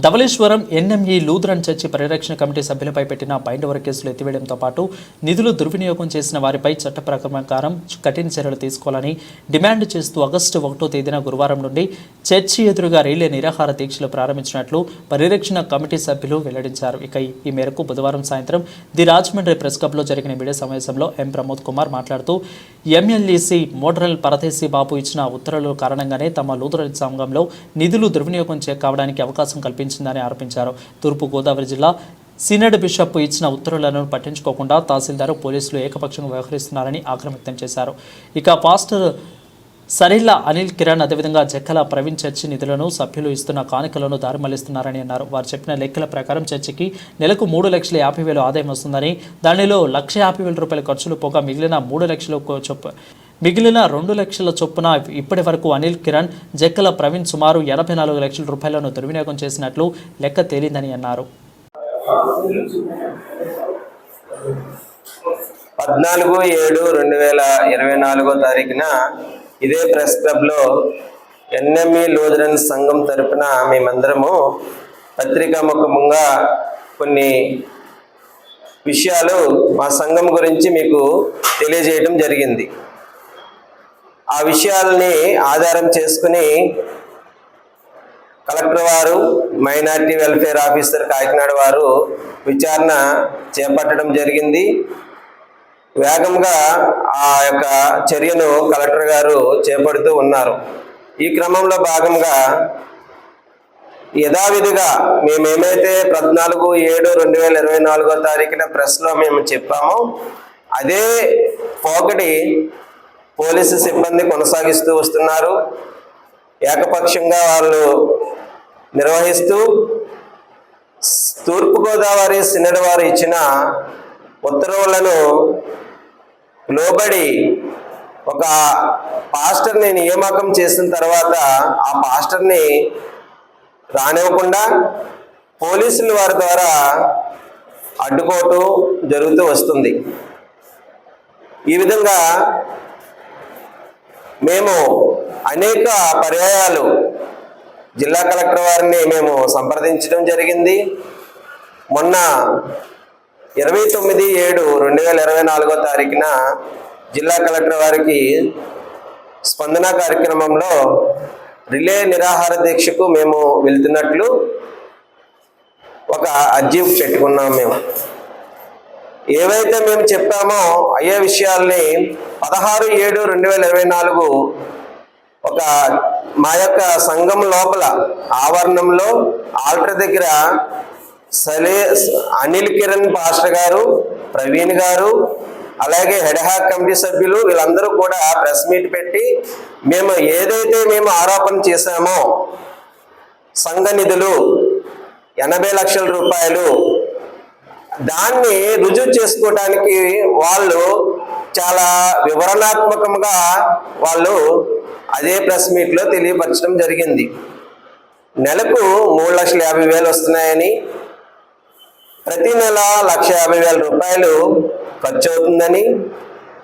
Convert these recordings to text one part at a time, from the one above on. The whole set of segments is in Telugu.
ధవళేశ్వరం ఎన్ఎంఈ లూథరన్ చర్చి పరిరక్షణ కమిటీ సభ్యులపై పెట్టిన బైండవర్ కేసులు ఎత్తివేయడంతో పాటు నిధులు దుర్వినియోగం చేసిన వారిపై చట్ట ప్రకారం కఠిన చర్యలు తీసుకోవాలని డిమాండ్ చేస్తూ ఆగస్టు ఒకటో తేదీన గురువారం నుండి చర్చి ఎదురుగా రైలే నిరాహార దీక్షలు ప్రారంభించినట్లు పరిరక్షణ కమిటీ సభ్యులు వెల్లడించారు. ఇక ఈ- ఈ మేరకు బుధవారం సాయంత్రం ది రాజమండ్రి ప్రెస్ క్లబ్లో జరిగిన మీడియా సమావేశంలో ఎం ప్రమోద్ కుమార్ మాట్లాడుతూ ఎంఎల్ఈసి మోడరల్ పరదేశీ బాబు ఇచ్చిన ఉత్తర్వుల కారణంగానే తమ లూథరన్ సంఘంలో నిధులు దుర్వినియోగం చే కావడానికి అవకాశం కల్పించిందని ఆరోపించారు. తూర్పుగోదావరి జిల్లా సినడ్ బిషప్ ఇచ్చిన ఉత్తర్వులను పట్టించుకోకుండా తహసీల్దార్ పోలీసులు ఏకపక్షంగా వ్యవహరిస్తున్నారని ఆగ్రహం వ్యక్తం చేశారు. ఇక పాస్టర్ సరిల్లా అనిల్ కిరణ్ అదేవిధంగా జక్కల ప్రవీణ్ చర్చి నిధులను సభ్యులు ఇస్తున్న కానుకలను దారిమళ్ళిస్తున్నారని అన్నారు. వారు చెప్పిన లెక్కల ప్రకారం చర్చికి నెలకు మూడు లక్షల యాభై వేలు ఆదాయం వస్తుందని దానిలో లక్ష యాభై వేల రూపాయల ఖర్చులు పోగా మిగిలిన మూడు లక్షల చొప్పు మిగిలిన రెండు లక్షల చొప్పున ఇప్పటి వరకు అనిల్ కిరణ్ జక్కల ప్రవీణ్ సుమారు ఎనభై నాలుగు లక్షల రూపాయలను దుర్వినియోగం చేసినట్లు లెక్క తేలిందని అన్నారు. పద్నాలుగు ఏడు రెండు వేల ఇరవై నాలుగో తారీఖున ఇదే ప్రెస్ క్లబ్లో ఎన్ఎంఈ లూథరన్ సంఘం తరపున మేమందరము పత్రికాముఖముగా కొన్ని విషయాలు మా సంఘం గురించి మీకు తెలియజేయడం జరిగింది. ఆ విషయాలని ఆధారం చేసుకుని కలెక్టర్ వారు మైనార్టీ వెల్ఫేర్ ఆఫీసర్ కాకినాడ వారు విచారణ చేపట్టడం జరిగింది. వేగంగా ఆ యొక్క చర్యను కలెక్టర్ గారు చేపడుతూ ఉన్నారు. ఈ క్రమంలో భాగంగా యథావిధిగా మేమేమైతే పద్నాలుగు ఏడు రెండు వేల ఇరవై నాలుగో తారీఖున ప్రెస్లో మేము చెప్పామో అదే పోకటి పోలీసు సిబ్బంది కొనసాగిస్తూ వస్తున్నారు. ఏకపక్షంగా వాళ్ళు నిర్వహిస్తూ తూర్పుగోదావరి సినడ్ వారు ఇచ్చిన ఉత్తర్వులను లోబడి ఒక పాస్టర్ని నియామకం చేసిన తర్వాత ఆ పాస్టర్ని రానివ్వకుండా పోలీసులు వారి ద్వారా అడ్డుకోవటం జరుగుతూ వస్తుంది. ఈ విధంగా మేము అనేక పర్యాయాలు జిల్లా కలెక్టర్ వారిని మేము సంప్రదించడం జరిగింది. మొన్న ఇరవై తొమ్మిది ఏడు రెండు వేల ఇరవై నాలుగో తారీఖున జిల్లా కలెక్టర్ వారికి స్పందన కార్యక్రమంలో రిలే నిరాహార దీక్షకు మేము వెళ్తున్నట్లు ఒక అర్జీ పెట్టుకున్నాం మేము. ఏవైతే మేము చెప్పామో అయ్యే విషయాల్ని పదహారు ఏడు రెండు వేల ఇరవై నాలుగు ఒక మా యొక్క సంఘం లోపల ఆవరణంలో ఆల్టర్ దగ్గర సలే అనిల్ కిరణ్ పాస్టర్ గారు ప్రవీణ్ గారు అలాగే హెడహాక్ కమిటీ సభ్యులు వీళ్ళందరూ కూడా ప్రెస్ మీట్ పెట్టి మేము ఏదైతే మేము ఆరోపణ చేశామో సంఘ నిధులు ఎనభై లక్షల రూపాయలు దాన్ని రుజువు చేసుకోవడానికి వాళ్ళు చాలా వివరణాత్మకంగా వాళ్ళు అదే ప్రెస్ మీట్లో తెలియపరచడం జరిగింది. నెలకు మూడు లక్షల యాభై వేలు వస్తున్నాయని ప్రతి నెల లక్ష యాభై వేల రూపాయలు ఖర్చు అవుతుందని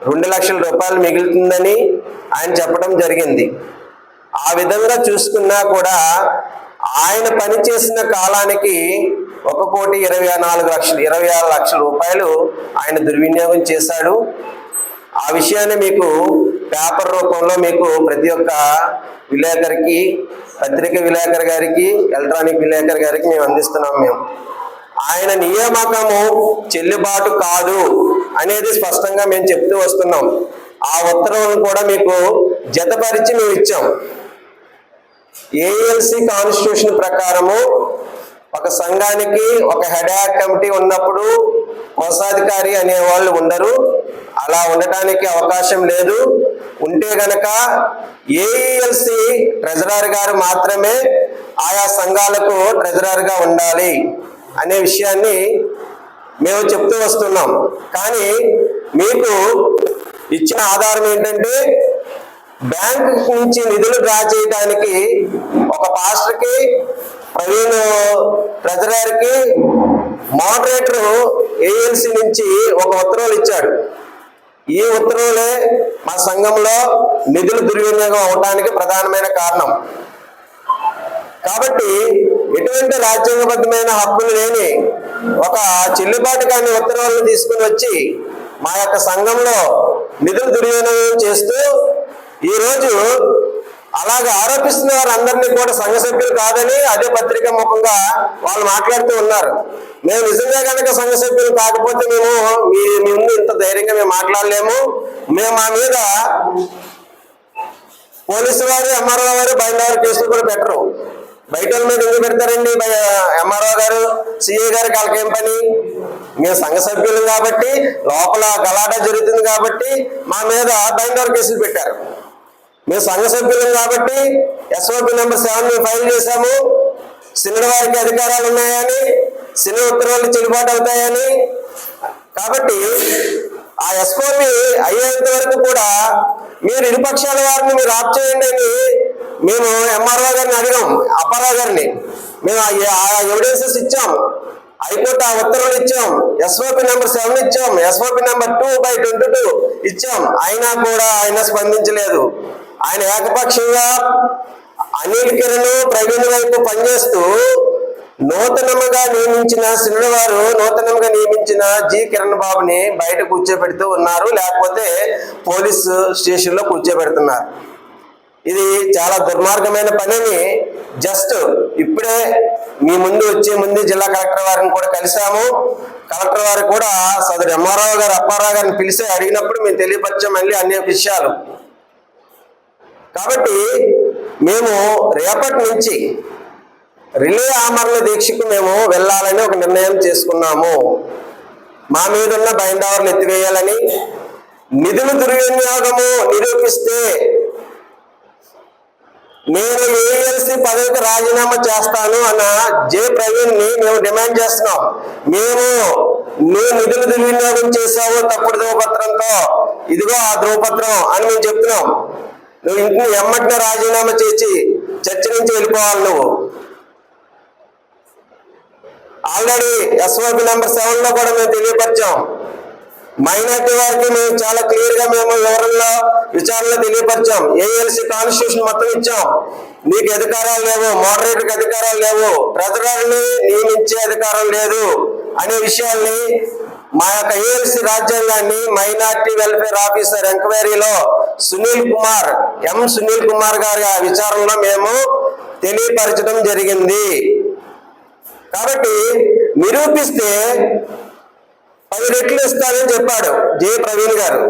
రెండు లక్షల రూపాయలు మిగులుతుందని ఆయన చెప్పడం జరిగింది. ఆ విధంగా చూసుకున్నా కూడా ఆయన పనిచేసిన కాలానికి ఒక కోటి ఇరవై నాలుగు లక్షలు ఇరవై ఆరు లక్షల రూపాయలు ఆయన దుర్వినియోగం చేశాడు. ఆ విషయాన్ని మీకు పేపర్ రూపంలో మీకు ప్రతి ఒక్క విలేకరికి పత్రిక విలేకరి గారికి ఎలక్ట్రానిక్ విలేకరి గారికి మేము అందిస్తున్నాం మేము. ఆయన నియామకము చెల్లుబాటు కాదు అనేది స్పష్టంగా మేము చెప్తూ వస్తున్నాం. ఆ ఉత్తర్వులను కూడా మీకు జతపరిచి మేము ఇచ్చాం. ఏఎల్సి కాన్స్టిట్యూషన్ ప్రకారము ఒక సంఘానికి ఒక హెడాక్ కమిటీ ఉన్నప్పుడు కోశాధికారి అనే వాళ్ళు ఉండరు. అలా ఉండటానికి అవకాశం లేదు. ఉంటే గనక ఏఈఎల్సి ట్రెజరర్ గారు మాత్రమే ఆయా సంఘాలకు ట్రెజరర్గా ఉండాలి. అనే విషయాన్ని మేము చెప్తూ వస్తున్నాం. కానీ మీకు ఇచ్చిన ఆధారం ఏంటంటే బ్యాంక్ నుంచి నిధులు డ్రా చేయడానికి ఒక పాస్టర్కి ప్రవీణ్ ట్రెజరర్కి మోడరేటర్ ఏఎల్సీ నుంచి ఒక ఉత్తర్వులు ఇచ్చాడు. ఈ ఉత్తర్వులే మా సంఘంలో నిధులు దుర్వినియోగం అవడానికి ప్రధానమైన కారణం. కాబట్టి ఎటువంటి రాజ్యాంగబద్ధమైన హక్కులు లేని ఒక చెల్లుబాటు కాని ఉత్తర్వులను తీసుకుని వచ్చి మా యొక్క సంఘంలో నిధులు దుర్వినియోగం చేస్తూ ఈరోజు అలాగే ఆరోపిస్తున్న వారందరినీ కూడా సంఘ సభ్యులు కాదని అదే పత్రిక ముఖంగా వాళ్ళు మాట్లాడుతూ ఉన్నారు. మేము నిజంగా కనుక సంఘ సభ్యులు కాకపోతే మేము మీ ముందు ఇంత ధైర్యంగా మేము మాట్లాడలేము. మేము మా మీద పోలీసు వారు ఎంఆర్ఓ వారు బయలుదేరి కేసులు కూడా పెట్టరు. బయట వాళ్ళ మీద ఎందుకు పెడతారండి? ఎంఆర్ఓ గారు సిఏ గారు వాళ్ళకి పని? మేము సంఘ సభ్యులు కాబట్టి లోపల గలాటా జరుగుతుంది కాబట్టి మా మీద బయలుదేరి కేసులు పెట్టారు. మేము సంఘ సభ్యులం కాబట్టి ఎస్ఓపి నెంబర్ సెవెన్ మేము ఫైల్ చేశాము. సినిమా వారికి అధికారాలు ఉన్నాయని చిన్న ఉత్తర్వులు చెల్లుబాటు అవుతాయని. కాబట్టి ఆ ఎస్ఓపి అయ్యేంత వరకు కూడా మీరు ఇరుపక్షాల వారిని మీరు ఆప్ చేయండి అని మేము ఎంఆర్ఓ గారిని అడిగాం. అప్పారావు గారిని. మేము ఆ- ఆ ఎవిడెన్సెస్ ఇచ్చాం. హైకోర్టు ఆ ఉత్తర్వులు ఇచ్చాం. ఎస్ఓపి నెంబర్ సెవెన్ ఇచ్చాం. SOP number two by twenty two ఇచ్చాం. అయినా కూడా ఆయన స్పందించలేదు. ఆయన ఏకపక్షంగా అనిల్ కిరణ్ ప్రవీణ్ వైపు పనిచేస్తూ నూతనముగా నియమించిన శ్రీనివారు వారు నూతనంగా నియమించిన జి కిరణ్ బాబుని బయట కూర్చోబెడుతూ ఉన్నారు. లేకపోతే పోలీస్ స్టేషన్లో కూర్చోబెడుతున్నారు. ఇది చాలా దుర్మార్గమైన పనిని జస్ట్ ఇప్పుడే మీ ముందు వచ్చే ముందు జిల్లా కలెక్టర్ వారిని కూడా కలిసాము కలెక్టర్ వారు కూడా సదరు ఎంఆర్ఓ గారు అప్పారావు గారిని పిలిచి అడిగినప్పుడు మేము తెలియపరిచాం మళ్ళీ అన్ని విషయాలు. కాబట్టి మేము రేపటి నుంచి రిలే ఆమరణ దీక్షకు మేము వెళ్ళాలని ఒక నిర్ణయం చేసుకున్నాము. మా మీద ఉన్న బైండావర్లు ఎత్తివేయాలని. నిధుల దుర్వినియోగము నిరూపిస్తే నేను ఏఎల్సి పదవికి రాజీనామా చేస్తాను అన్న జే ప్రవీణ్ని మేము డిమాండ్ చేస్తున్నాం. మేము నువ్వు నిధులు దుర్వినియోగం చేశావు తప్పుడు ధ్రువపత్రంతో ఇదిగో ఆ ధ్రువపత్రం అని మేము చెప్తున్నాం. నువ్వు ఇంటిని ఎమ్మటినే రాజీనామా చేసి చర్చ నుంచి వెళ్ళిపోవాలి నువ్వు. ఆల్రెడీ ఎస్ఓపి నెంబర్ సెవెన్లో కూడా మేము తెలియపరిచాం. మైనార్టీ వారికి మేము చాలా క్లియర్గా మేము వివరంలో విచారణలో తెలియపరిచాం. ఏఎల్సి కాన్స్టిట్యూషన్ మొత్తం ఇచ్చాం. నీకు అధికారాలు లేవు మోడరేటర్కి అధికారాలు లేవు ట్రెజరర్ని నియమించే అధికారం లేదు అనే విషయాల్ని మా యొక్క ఏఎల్సి రాజ్యాంగాన్ని మైనార్టీ వెల్ఫేర్ ఆఫీసర్ ఎంక్వైరీలో సునీల్ కుమార్ ఎం సునీల్ కుమార్ గారి ఆ విచారణలో మేము తెలియపరచడం జరిగింది. కాబట్టి నిరూపిస్తే పది రెట్లు ఇస్తానని చెప్పాడు జే. ప్రవీణ్ గారు.